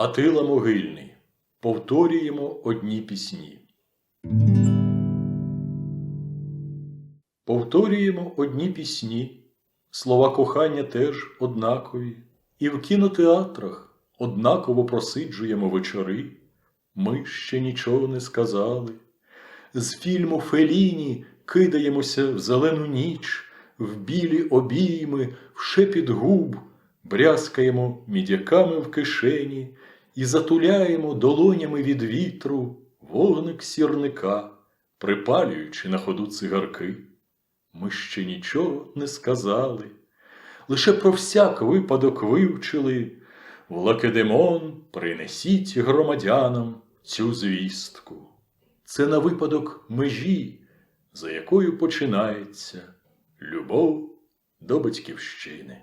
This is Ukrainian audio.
Атила Могильний. Повторюємо одні пісні. Повторюємо одні пісні, слова кохання теж однакові, і в кінотеатрах однаково просиджуємо вечори. Ми ще нічого не сказали. З фільму Феліні кидаємося в зелену ніч, в білі обійми, в шепіт губ, брязкаємо мідяками в кишені і затуляємо долонями від вітру вогник сірника, припалюючи на ходу цигарки. Ми ще нічого не сказали, лише про всяк випадок вивчили. В Лакедемон принесіть громадянам цю звістку. Це на випадок межі, за якою починається любов до батьківщини.